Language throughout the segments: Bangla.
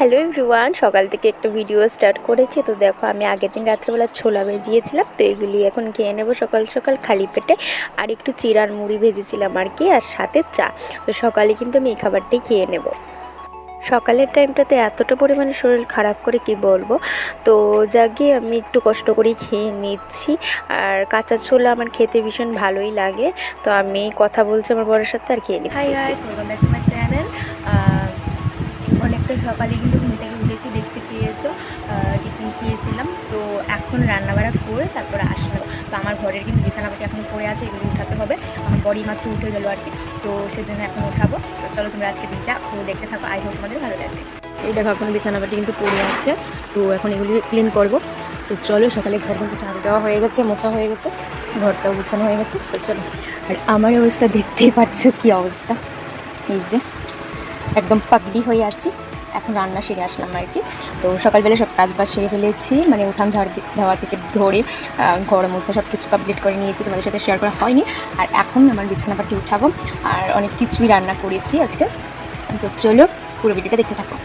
হ্যালো এভরিওয়ান, সকাল থেকে একটা ভিডিও স্টার্ট করেছি। তো দেখো, আমি আগের দিন রাত্রেবেলা ছোলা ভেজিয়েছিলাম, তো এগুলি এখন খেয়ে নেব সকাল সকাল খালি পেটে। আর একটু চিরার মুড়ি ভেজেছিলাম আর কি, আর সাথে চা। তো সকালে কিন্তু আমি এই খাবারটাই খেয়ে নেব। সকালের টাইমটাতে এতটা পরিমাণে শরীর খারাপ করে কি বলব? তো যাকে আমি একটু কষ্ট করেই খেয়ে নিচ্ছি। আর কাঁচা ছোলা আমার খেতে ভীষণ ভালোই লাগে, তো আমি কথা বলছি আমার বড়ের সাথে আর খেয়ে নিচ্ছি। অনেকটা সকালে কিন্তু ঘুম থেকে উঠেছি, দেখতে পেয়েছ টিফিন খেয়েছিলাম। তো এখন রান্নাবাড়া করে তারপরে আসলাম। তো আমার ঘরের কিন্তু বিছানাপাতি এখন পড়ে আছে, এগুলো উঠাতে হবে। আমার বডি মাত্র উঠে গেলো আর কি। তো সেজন্য এখন উঠাবো। তো চলো তোমরা আজকে দিনটা দেখতে থাকো। আই হোপ তোমাদের ভালো লাগবে। এই দেখো, এখন বিছানাপাতি কিন্তু পড়ে আছে। তো এখন এগুলি ক্লিন করব। তো চলো সকালে ঘর কিন্তু ঝাড়ু দেওয়া হয়ে গেছে, মোছা হয়ে গেছে, ঘরটাও গুছানো হয়ে গেছে। তো চলো, আর আমার অবস্থা দেখতেই পাচ্ছ কী অবস্থা? এই যে, একদম পাগলি হয়ে আছি। এখন রান্না সেরে আসলাম আর কি। তো সকালবেলা সব কাজ বাজ সেরে ফেলেছি মানে উঠান ঝাড় দেওয়া থেকে ধরে গরম মোছা সব কিছু কমপ্লিট করে নিয়েছি, তোমাদের সাথে শেয়ার করা হয়নি। আর এখন আমার বিছানা বিছানাপাটি উঠাবো, আর অনেক কিছুই রান্না করেছি আজকে। তো চলো পুরো ভিডিওটা দেখতে থাকো।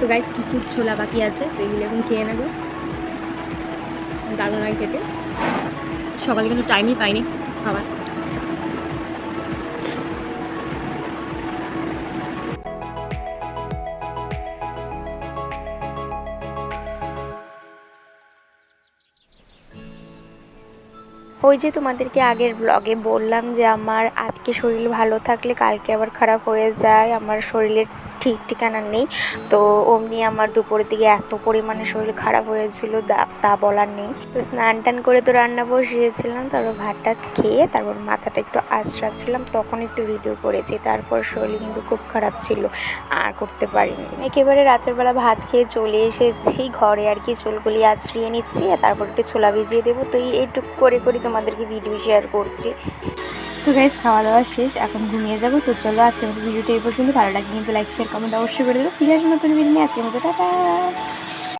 তো গাইস কিছু ছোলা বাকি আছে, তো এগুলো এখন খেয়ে নেব। দারুণ লাগে খেতে। সকালে কিন্তু টাইমই পাইনি খাবার। ওই যে তোমাদেরকে আগের ব্লগে বললাম যে আমার আজকে শরীর ভালো থাকলে কালকে আবার খারাপ হয়ে যায়, আমার শরীরের ঠিক ঠিকানা নেই। তো অমনি আমার দুপুরের দিকে এত পরিমাণে শরীর খারাপ হয়েছিল তা বলার নেই। তো স্নান টান করে তো রান্না বসিয়েছিলাম, তারপর ভাত টাত খেয়ে তারপর মাথাটা একটু আঁচড়াচ্ছিলাম তখন একটু ভিডিও করেছি, তারপর শরীর কিন্তু খুব খারাপ ছিল, আর করতে পারিনি। একেবারে রাতের বেলা ভাত খেয়ে চলে এসেছি, ঘরে আর কি চুলগুলি আছড়িয়ে নিচ্ছি, তারপর একটু ছোলা ভিজিয়ে দেবো, তো এইটুকু করে করে তোমাদেরকে ভিডিও শেয়ার করছি। তো গাইস খাওয়া দাওয়া শেষ, এখন ঘুমিয়ে যাব। তো চলো আজকে মতো ভিডিওটা এই পর্যন্ত। ভালো লাগে কিন্তু লাইক শেয়ার কমেন্ট অবশ্যই করে দেবো। ফিরে আসব নতুন ভিডিও নিয়ে। আজকে মতো, টাটা।